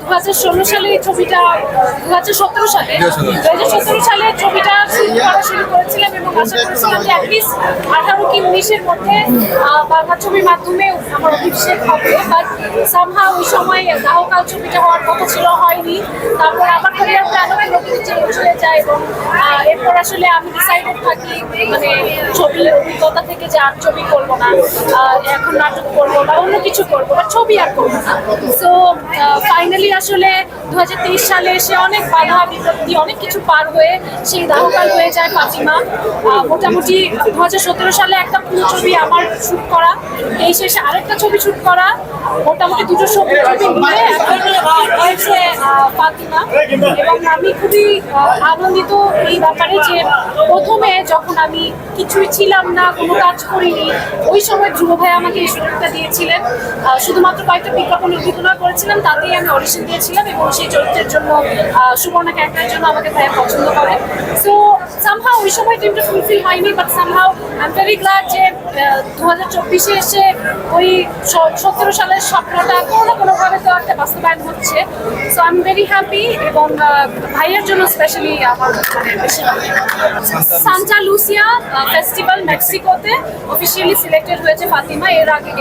দু হাজার ষোলো সালে এই ছবিটা দু হাজার সতেরো সালে দু হাজার সতেরো সালে ছবিটা শুরু করা শুরু করেছিলাম এবং আশা করেছিলাম যে অ্যাটলিস্ট আঠারো কি উনিশের মধ্যে বাংলা ছবির মাধ্যমে আমার অভিষেক হবে। বাট সামহা ওই সময় দাহকাল ছবিটা হওয়ার কথা ছিল হয়নি। তারপর আমার ক্যারিয়ার প্ল্যানও পুরোপুরি চেঞ্জ হয়ে যায় এবং এরপর আসলে আমি ডিসাইডেড থাকি মানে ছবির অভিজ্ঞতা থেকে যে আর ছবি করব না এখন নাটক করব বা অন্য কিছু করব বা ছবি আর করব না। সো ফাইনালি আসলে দু হাজার তেইশ সালে এসে অনেক বাধা বিপত্তি, অনেক কিছু পার হয়ে সেই দাহকাল হয়ে যায় ফাতিমা। মোটামুটি দু হাজার সতেরো সালে একটা পুরো ছবি আমার শ্যুট করা, এই শেষে আরেকটা ছবি শ্যুট করা, মোটামুটি দুটো ছবি মিলে হয়েছে ফাতিমা। এবং আমি খুবই আনন্দিত এই ব্যাপারে যে প্রথমে যখন আমি কিছুই ছিলাম না, কোনো কাজ করিনি, ওই সময় ধ্রুব ভাই আমাকে এই সুযোগটা দিয়েছিলেন। শুধুমাত্র কয়েকটা বিজ্ঞাপনে অভিনয় করেছিলাম, তাতেই আমি অডিশন দিয়েছিলাম এবং সেই চরিত্রের জন্য সুবর্ণা ক্যারেক্টারের জন্য আমাকে ভাইয়া পছন্দ করে। সো সামহাও ওই সময় ড্রিমটা ফুলফিল হয়নি but somehow I am very glad যে দু হাজার চব্বিশে এসে ওই সতেরো সালের স্বপ্নটা কোনো না কোনোভাবে তো একটা বাস্তবায়ন হচ্ছে। So I am very happy এবং ভাইয়ের জন্য স্পেশালি আমার সান্টা লুসিয়া ফেস্টিভ্যাল মেক্সিকোতে অফিসিয়ালি সিলেক্টেড হয়েছে ফাতিমা। এর আগে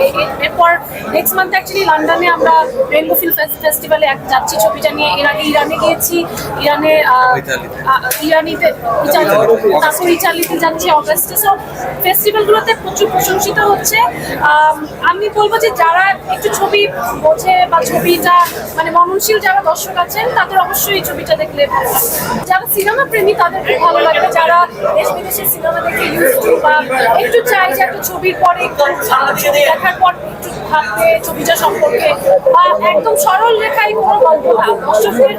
এরপর নেক্সট মান্থ অ্যাকচুয়ালি লন্ডনে আমরা রেনবো ফিল্ম ফেস্টিভ্যালে যাচ্ছি ছবিটা নিয়ে এর আগে ইরানে গিয়েছি। ইরানে ইরানিতে তারপর ইটালিতে যাচ্ছি অগাস্টে সব ফেস্টিভ্যালগুলোতে প্রচুর প্রশংসিত হচ্ছে। আমি বলব যে যারা একটু ছবি বোঝে বা ছবিটা মানে মননশীল যারা দর্শক আছেন তাদের অবশ্যই এই ছবিটা দেখলে ভালো লাগবে। যারা সিনেমা প্রেমী তাদের খুব ভালো লাগবে। যারা দেশ বিদেশের সিনেমা দেখে ইউটিউব বা একটু চাই যে একটা ছবির পরে দেখার পর একটু ভাবতে ছবিটা সম্পর্কে বা একদম সরল রেখায় কোনো গল্প না। দর্শকদের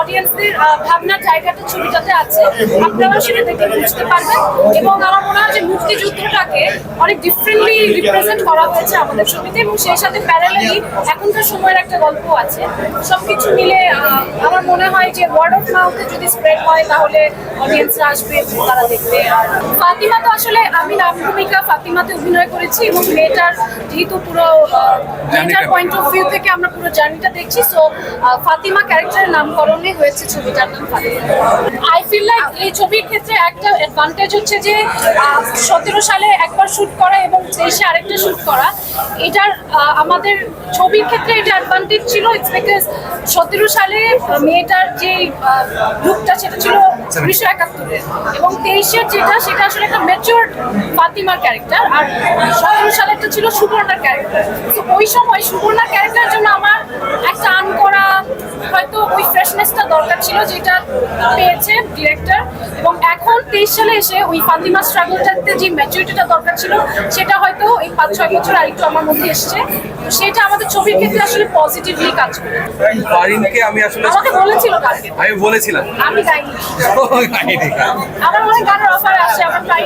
অডিয়েন্সদের ভাবনার জায়গাটা ছবিটাতে আছে। আপনারা সেটা দেখে বুঝতে পারবেন। এবং আমার মনে হয় যে মুক্তিযুদ্ধটাকে অনেক ডিফারেন্টলি রিপ্রেজেন্ট করা হয়েছে আমাদের ছবিতে। এবং সেই সাথে প্যারালালি এখনকার সময়ের একটা গল্প আছে। সবকিছু মিলে আমার মনে হয় যে ওয়ার্ড অফ মাউথে যদি স্প্রেড হয় তাহলে অডিয়েন্সরা আসবে তারা দেখবে। আর ফাতিমা তো আসলে আমি নাম ভূমিকা ফাতিমাতে অভিনয় করেছি এবং মেয়েটার যেহেতু পুরো মেয়েটার পয়েন্ট অফ ভিউ থেকে আমরা পুরো জার্নিটা দেখছি সো ফাতিমা ক্যারেক্টারের নামকরণে হয়েছে ছবিটার নাম ফাতিমা আই ফিল লাইক এই ছবির ক্ষেত্রে একটা অ্যাডভান্টেজ হচ্ছে যে সতেরো সালে একবার শুট করা এবং তেইশে আরেকটা শুট করা, এটার আমাদের ছবির ক্ষেত্রে এটা অ্যাডভান্টেজ ছিল। ইটস বিকজ সতেরো সালে মেয়েটার যে লুকটা সেটা ছিল উনিশশো একাত্তরে এবং তেইশের যেটা, সেটা আসলে একটা ম্যাচিওর ফাতিমার ক্যারেক্টার আর সতেরো সালেরটা ছিল সুবর্ণার ক্যারেক্টার তো ওই সময় সুবর্ণার ক্যারেক্টারের জন্য আমার একটা আন করা হয়তো ওই ফ্রেশনেসটা দরকার ছিল যেটা পেয়েছে ডিরেক্টর এবং এখন তেইশ সালে এসে ওই ফাতিমা স্ট্রাগলটাতে যে ম্যাচুরিটিটা দরকার ছিল সেটা হয়তো এই পাঁচ ছয় বছর আরেকটু আমার মধ্যে এসছে। তো সেটা আমাদের ছবির ক্ষেত্রে আসলে পজিটিভলি কাজ করে। ফারিনকে আমি আসলে আমাকে বলেছিল কালকে। আমি বলেছিলাম। আমি গাইনি আমার অনেক গানের অফার আসে আমার প্রায়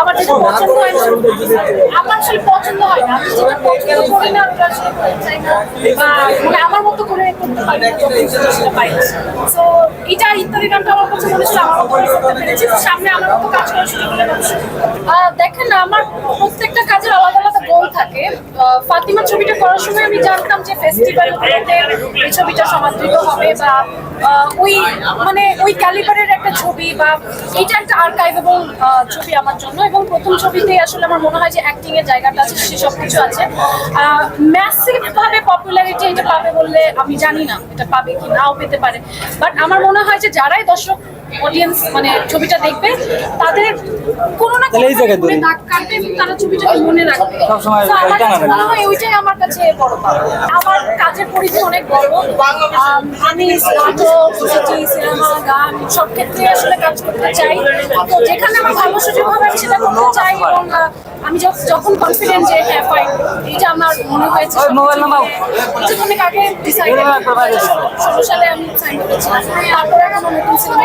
আমার যেটা পছন্দ হয় না আমার আসলে পছন্দ হয় না। আমি যেটা পছন্দ করি না আসলে করতে চাই না। বা মানে আমার মতো করে করতে পারি না সেটা সেটা পাই সো এটা ইত্যাদি গানটা আমার কাছে মনে ছিল আমার মতো পেরেছি। সামনে আমার মতো কাজ করার সুযোগ হলে দেখেন না, আমার প্রত্যেকটা কাজের আলাদা আলাদা গোল থাকে। ফাতিমা ছবিটা করার সময় আমি জানতাম যে ফেস্টিভ্যালগুলোতে এই ছবিটা সমাদৃত হবে বা ওই মানে ওই ক্যালিবারের একটা ছবি বা এটা একটা আর্কাইভেবল ছবি আমার জন্য। এবং প্রথম ছবিতেই আসলে আমার মনে হয় যে অ্যাক্টিং এর জায়গাটা আছে, সেসব কিছু আছে। ম্যাসিভ ভাবে পপুলারিটি এটা পাবে বললে আমি জানি না এটা পাবে কি নাও পেতে পারে। বাট আমার মনে হয় যে যারাই দর্শক অডিয়েন্স মানে ছবিটা দেখবে তাদের কোনো না কোনো। দাগ কাটবে তারা ছবিটাকে মনে রাখবে। আমার কাছে মনে হয় ওইটাই আমার কাছে বড় পাওয়া। আমার কাজের পরিধি অনেক বড় আম, নাটক সিটি সিনেমা গান সব ক্ষেত্রে আসলে কাজ করতে চাই। তো যেখানে আমার ভালো সুযোগ হবে আমি সেটা করতে চাই এবং আমি যখ- যখন কনফিডেন্ট যে হ্যাঁ ফাইন এটা আমার মনে হয়েছে মোবাইল নাম্বার। কিছুক্ষণ আগে ডিসাইড। ষোলো সালে আমি সাইন করেছিলাম। তারপরে এখনও নতুন সিনেমা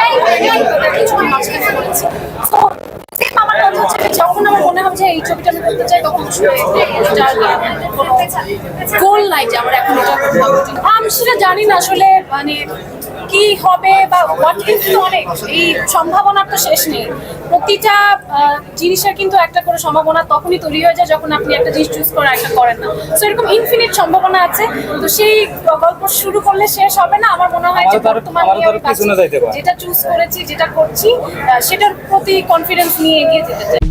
কিছুক্ষণ মাঝখানে করেছি তো same আমার কথা হচ্ছে যে যখন আমার মনে হবে যে এই ছবিটা আমি করতে চাই তখন গোল নাই যে আমার এখন এটা আমি সেটা জানি না আসলে মানে কি হবে বা হোয়াট কিন্তু অনেক এই সম্ভাবনার তো শেষ নেই। প্রতিটা জিনিসের কিন্তু একটা করে সম্ভাবনা তখনই তৈরি হয়ে যায় যখন আপনি একটা জিনিস চুজ করে একটা করেন না। তো এরকম ইনফিনিট সম্ভাবনা আছে তো সেই গল্প শুরু করলে শেষ হবে না? আমার মনে হয় যে বর্তমানে। যেটা চুজ করেছি যেটা করছি সেটার প্রতি কনফিডেন্স নিয়ে এগিয়ে যেতে চাই।